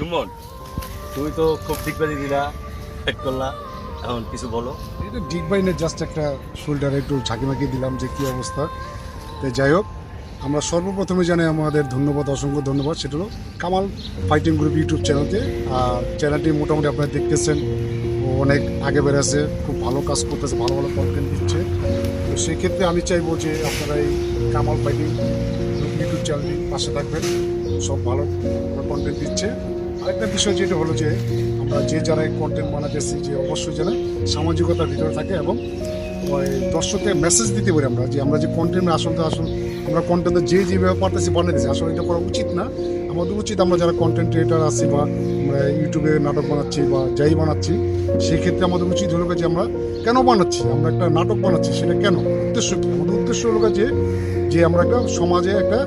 জুম্মন তুমি তো খুব করে দিলা এক করলা, এখন কিছু বলো। এটা ডিগ বাইনের জাস্ট একটা শোল্ডারে একটু ঝাঁকি মাকি দিলাম যে কী অবস্থা। তো যাই হোক, আমরা সর্বপ্রথমে জানাই আমাদের ধন্যবাদ, অসংখ্য ধন্যবাদ। সেটা হলো কামাল ফাইটিং গ্রুপ ইউটিউব চ্যানেলকে আর চ্যানেলটি মোটামুটি আপনারা দেখতেছেন, ও অনেক আগে বেড়েছে, খুব ভালো কাজ করতেছে, ভালো ভালো কন্টেন্ট দিচ্ছে। তো সেক্ষেত্রে আমি চাইব যে আপনারা এই কামাল ফাইটিং ইউটিউব চ্যানেলটি পাশে থাকবেন, সব ভালো কন্টেন্ট দিচ্ছে। আরেকটা বিষয় যেটা হলো যে আমরা যে যারা কন্টেন্ট বানাতেছি যে অবশ্যই যেন সামাজিকতার ভিতরে থাকে এবং দর্শককে মেসেজ দিতে পারি আমরা যে আমরা যে কন্টেন্ট আসলে আসল, আমরা কন্টেন্ট যে যেভাবে পারতেছি বানাতেছি আসলে এটা করা উচিত না। আমাদের উচিত আমরা যারা কন্টেন্ট ক্রিয়েটার আছি বা আমরা ইউটিউবে নাটক বানাচ্ছি বা যাই বানাচ্ছি সেই ক্ষেত্রে আমাদের উচিত হলো যে আমরা কেন বানাচ্ছি? আমরা একটা নাটক বানাচ্ছি, সেটা কেন? উদ্দেশ্য আমাদের উদ্দেশ্য হলো যে যে আমরা একটা সমাজে একটা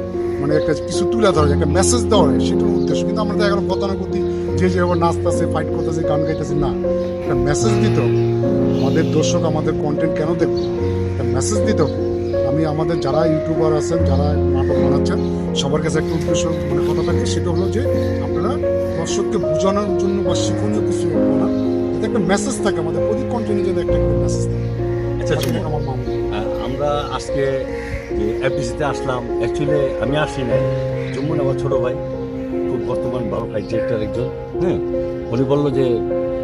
মানে একটা কিছু তুলে ধরা একটা মেসেজ দেওয়া হয় সেটার উদ্দেশ্য। কিন্তু আমরা দেখা গেলো গতানুগতি যে যেভাবে নাচতেছে ফাইট করতেছে গান গাইতেছে না। একটা মেসেজ দিতে আমাদের দর্শক আমাদের কন্টেন্ট কেন দেখবে? একটা মেসেজ দিতে আমি আমাদের যারা ইউটিউবার আছেন যারা নাটক বানাচ্ছেন সবার কাছে একটা উদ্দেশ্য মানে কথা থাকে সেটা হলো যে আপনারা দর্শককে বোঝানোর জন্য বা শিক্ষণীয় কিছু বানান যাতে একটা মেসেজ থাকে আমাদের প্রতি কন্টেন্টে যদি একটা করে মেসেজ থাকে। আচ্ছা আমার মামা। আহ, আমরা আজকে যে এফডিসিতে আসলাম অ্যাকচুয়ালি আমি আসি নাই। জুম্মন আমার ছোট ভাই, খুব বর্তমান বড় ভাই ডিরেক্টর একজন। হ্যাঁ উনি বলল যে,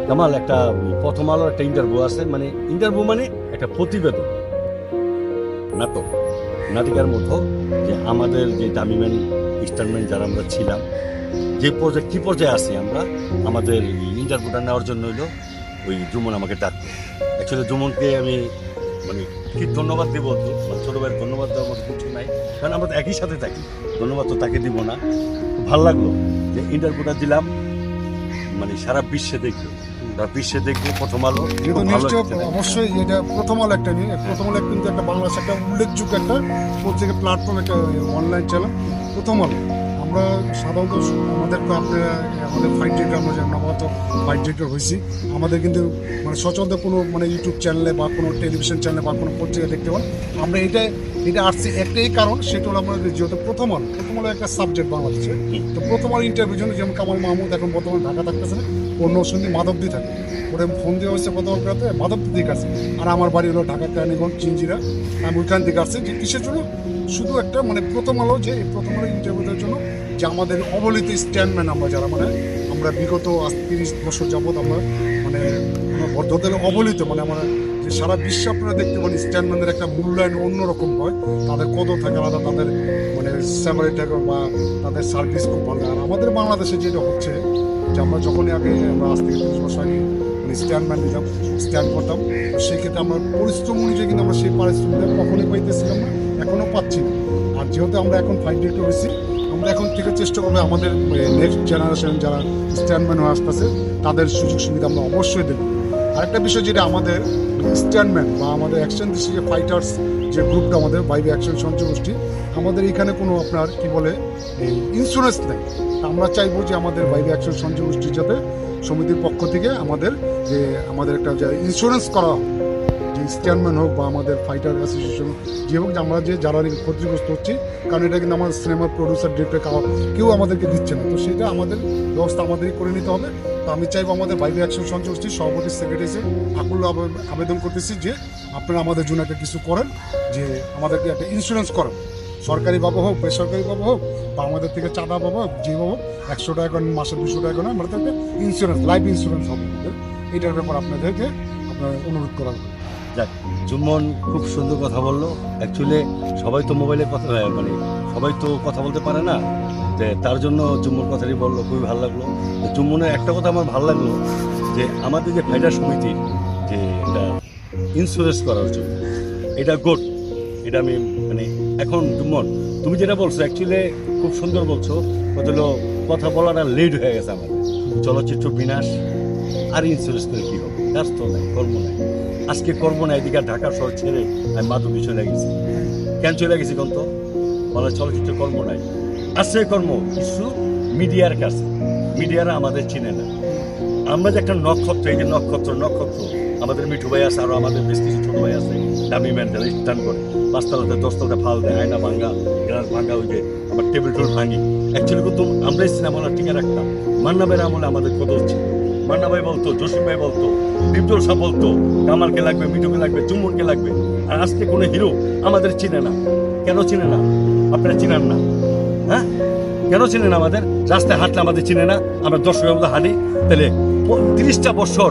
কামাল, একটা প্রথম আলো একটা ইন্টারভিউ আছে মানে ইন্টারভিউ মানে একটা প্রতিবেদন। নাটক। নাটিকার মতো যে আমাদের যে দামিম্যান ইনস্টলমেন্ট যারা আমরা ছিলাম, যে পর্যায়ে কী পর্যায়ে আছি আমরা, আমাদের ইন্টারভিউটা নেওয়ার জন্য হইল ওই জুমন আমাকে ডাকতো অ্যাকচুয়ালি জুমনকে আমি মানে কি ধন্যবাদ দেবো তো? মানে ছোটো ভাইয়ের ধন্যবাদ দেওয়ার মতো কিছু নাই। কারণ আমরা তো একই সাথে থাকি। ধন্যবাদ তো তাকে দিব না। ভালো লাগল যে ইন্টারভিউটা দিলাম। মানে সারা বিশ্বে দেখল। সারা বিশ্বে দেখবে প্রথম আলো। অবশ্যই এটা প্রথম আলো একটা নিয়ে প্রথম আলো কিন্তু একটা বাংলাদেশ একটা উল্লেখযোগ্য একটা প্রত্যেকের প্ল্যাটফর্ম একটা অনলাইন চ্যানেল প্রথম আলো। আমরা সাধারণত আমাদের তো আমাদের ফাইট ডিরেক্টর আমরা যেমন আমরা তো ফাইট ডিরেক্টর হয়েছি আমাদের কিন্তু মানে সচরাচর কোনো মানে ইউটিউব চ্যানেলে বা কোনো টেলিভিশন চ্যানেলে বা কোনো পত্রিকায় দেখতে পান। আমরা এটা এটা আসছি একটাই কারণ, সেটা হলো আমাদের যেহেতু প্রথম আলো প্রথম আলো একটা সাবজেক্ট বাংলাদেশে। তো প্রথম আলো ইন্টারভিউ জন্য যেমন কামাল মাহমুদ এখন বর্তমানে ঢাকা থাকতেছে না অন্য সন্ধি মাধবদি থাকে। ওরে ফোন দেওয়া হয়েছে প্রথম রাতে মাধবদি দিকে আসছে আর আমার বাড়ি হলো ঢাকা, কেরানীগঞ্জ চিঞ্জিরা আমি ওইখান থেকে আসছি যে কিসের জন্য? শুধু একটা মানে প্রথম আলো যে, এই প্রথম আলো ইন্টারভিউদের জন্য যে আমাদের অবলিত স্ট্যান্ডম্যান আমরা যারা মানে আমরা বিগত তিরিশ বছর যাবত আমরা মানে বদ্ধদের অবলিত মানে আমরা যে সারা বিশ্বে আপনারা দেখতে পান স্ট্যান্ডম্যানদের একটা মূল্যায়ন অন্যরকম হয়, তাদের কদর থাকে আলাদা, তাদের মানে স্যালারি থাকে বা তাদের সার্ভিস খুব ভালো। আর আমাদের বাংলাদেশে যেটা হচ্ছে যে আমরা যখনই আগে, আমরা আজ থেকে তিরিশ বছর আগে মানে স্ট্যান্ডম্যান নিলাম স্ট্যান্ড করতাম তো সেই ক্ষেত্রে আমরা পরিশ্রম অনুযায়ী কিন্তু আমরা সেই পারিশ্রমিকটা কখনোই পাইতেছিলাম না এখনও পাচ্ছি না। আর যেহেতু আমরা এখন ফাইভ ডিরেক্টর হয়েছি আমরা এখন থেকে চেষ্টা করব আমাদের নেক্সট জেনারেশন যারা স্ট্যান্ডম্যান হয়ে আসতেছে, তাদের সুযোগ সুবিধা আমরা অবশ্যই দেবো। আরেকটা বিষয় যেটা আমাদের স্ট্যান্ডম্যান বা আমাদের অ্যাকশন দৃষ্টিতে ফাইটার্স যে গ্রুপটা আমাদের বাইরে অ্যাকশন সঞ্চয় গোষ্ঠী আমাদের এখানে কোনো আপনার কি বলে ইন্স্যুরেন্স নেই। আমরা চাইব যে আমাদের বাইরে অ্যাকশন সঞ্চয় গোষ্ঠীর যাতে সমিতির পক্ষ থেকে আমাদের যে আমাদের একটা যে ইন্স্যুরেন্স করা যে স্ট্যান্ডম্যান হোক বা আমাদের ফাইটার অ্যাসোসিয়েশন যে হোক আমরা যে যারা ক্ষতিগ্রস্ত হচ্ছি, কারণ এটা কিন্তু আমাদের সিনেমার প্রডিউসার ডিরেক্টর কেউ আমাদেরকে দিচ্ছে না। তো সেটা আমাদের ব্যবস্থা আমাদেরই করে নিতে হবে। তো আমি চাইব আমাদের বাইরে অ্যাকশন সঞ্চয় গোষ্ঠীর সভাপতি সেক্রেটারি আকুল আবেদন করতেছি যে আপনারা আমাদের জন্য একটা কিছু করেন, যে আমাদেরকে একটা ইন্স্যুরেন্স করেন। সরকারিভাবে হোক বেসরকারিভাবে হোক, বা আমাদের থেকে চাঁদা পাবো হোক যেভাবে হোক, একশো টাকা করে মাসে দুশো টাকা করে আমাদের একটা ইন্স্যুরেন্স লাইফ ইন্স্যুরেন্স হবে এটার ব্যাপার আপনাদেরকে আপনার অনুরোধ করা হবে যাক জুম্মন খুব সুন্দর কথা বলল। অ্যাকচুয়ালি সবাই তো মোবাইলে কথা মানে সবাই তো কথা বলতে পারে না। যে তার জন্য জুম্মন কথাটি বলল, খুবই ভালো লাগল। তো জুম্মনের একটা কথা আমার ভালো লাগল, যে আমাদের যে ফাইটার সমিতির যে এটা ইন্স্যুরেন্স করার জন্য, এটা গুড এটা আমি মানে এখন জুম্মন তুমি যেটা বলছো অ্যাকচুয়ালি খুব সুন্দর বলছো কত কথা বলাটা লেট হয়ে গেছে আমার চলচ্চিত্র বিনাশ, আর ইন্স্যুরেন্স করে কী হবে? কাজ তো নাই, কর্ম নাই। আজকে কর্ম না এদিকে ঢাকা শহর ছেড়ে আমি মাধবী চলে গেছি। কেন চলে গেছি কোন তো? বলে চলচ্চিত্র কর্ম নাই। আছে কর্ম, কিছু মিডিয়ার কাছে। মিডিয়ারা আমাদের চিনে না। আমরা যে একটা নক্ষত্র, এই যে নক্ষত্র নক্ষত্র, আমাদের মিঠু ভাই আছে, আরও আমাদের বেশ কিছু ছোট ভাই আছে। দামি ম্যান যারা স্টান করে। পাঁচতলাতে দশতলাতে ফাল দেয়, আয়না ভাঙ্গা গ্লাস ভাঙ্গা ওই যে আবার টেবিল টোল ভাঙি। অ্যাকচুয়ালি কিন্তু আমরাই সিনেমা হল টিকে রাখতাম। মান্না আমলে আমাদের কত হচ্ছে মান্না ভাই বলতো, জসিম ভাই বলতো, বিপ্লব সাহ বলতো, কামালকে লাগবে, মিঠুকে লাগবে, চুম্বনকে লাগবে। আর আজকে কোনো হিরো আমাদের চিনে না। কেন চিনে না? আপনারা চিনেন না? হ্যাঁ? কেন চিনে না আমাদের? রাস্তায় হাঁটলে আমাদের চিনে না? আমরা দর্শকের মধ্যে হাঁটি। তাহলে তিরিশটা বছর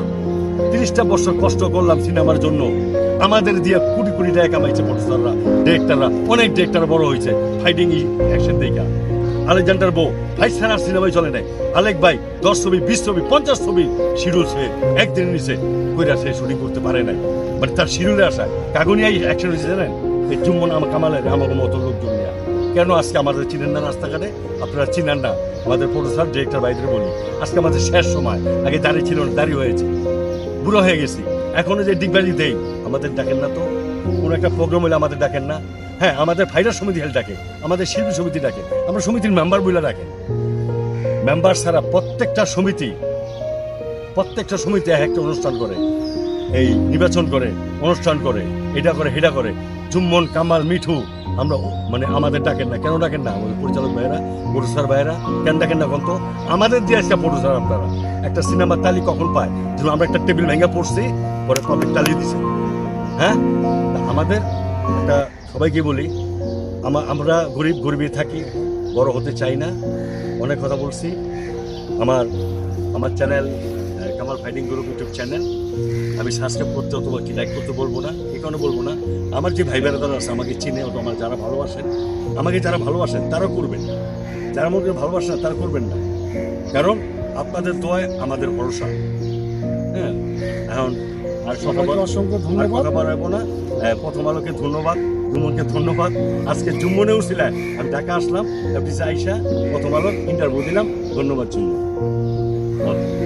তিরিশটা বছর কষ্ট করলাম সিনেমার জন্য। আমাদের দিয়ে কোটি কোটি টাকা কামাইছে প্রডিউসাররা ডিরেক্টররা অনেক ডিরেক্টর বড় হয়েছে ফাইটিং অ্যাকশন দেখা। আলেকজান্ডার বউ, ভাই ছাড়া সিনেমায় চলে নাই। আলেক ভাই, দশ ছবি, বিশ ছবি, পঞ্চাশ ছবি শিডিউল সে একদিন নিচে কইরা সে শুটিং করতে পারে নাই। মানে তার শিডিউলে আসা কাগুনিয়াই অ্যাকশন হয়েছে জানেন? এই চুম্বন আমার কামালের আমার মতো লোকজন নিয়ে। কেন আজকে আমাদের চিনেন না রাস্তাঘাটে? আপনারা চিনেন না। আমাদের প্রডিউসার ডিরেক্টর ভাইদের বলি, আজকে আমাদের শেষ সময়। আগে দাঁড়িয়ে ছিল না, দাঁড়িয়ে হয়েছে। বুড়ো হয়ে গেছি। এখনও যে ডিগবাজি দেই, আমাদের ডাকেন না তো। কোনো একটা প্রোগ্রাম হলে আমাদের ডাকেন না। হ্যাঁ আমাদের ভাইরাস সমিতি হেল ডাকে, আমাদের শিল্পী সমিতি ডাকে, আমরা সমিতির মেম্বার বলে ডাকে। মেম্বার ছাড়া প্রত্যেকটা সমিতি প্রত্যেকটা সমিতি এক একটা অনুষ্ঠান করে। এই নির্বাচন করে, অনুষ্ঠান করে, এটা করে হেটা করে। চুম্বন, কামাল, মিঠু আমরা মানে আমাদের ডাকেন না। কেন ডাকেন না? আমাদের পরিচালক ভাইয়েরা প্রডিউসার ভাইয়েরা, কেন ডাকেন না তো আমাদের দিয়ে আজকে প্রডিউসার আপনারা। একটা সিনেমার তালি কখন পায়? যেন আমরা একটা টেবিল ভেঙে পড়ছি, পরে পাবলিক তালি দিছে। হ্যাঁ? আমাদের একটা, সবাইকে বলি, আমা- আমরা গরিব গরিবই থাকি, বড় হতে চাই না। অনেক কথা বলছি। আমার আমার channel Kamal fighting group YouTube channel আমি সাবস্ক্রাইব করতে অথবা কি লাইক করতে বলব না এই কারণে বলব না। আমার যে ভাই বেড়াদার আছে আমাকে চিনে অথবা আমার যারা ভালোবাসেন আমাকে যারা ভালোবাসেন তারাও করবেন। যারা আমাকে ভালোবাসেন না তারা করবেন না। কারণ আপনাদের দোয়ায় আমাদের ভরসা। হ্যাঁ? এখন আর সবাইকে অসংখ্য ধন্যবাদ। কথা বাড়াবো না। আহ, প্রথম আলোকে ধন্যবাদ জুমনকে ধন্যবাদ। আজকে জুম্মনেও ছিলেন। আমি ঢাকা আসলাম অফিসে আইসা প্রথম আলো ইন্টারভিউ দিলাম। ধন্যবাদ জুম্মন।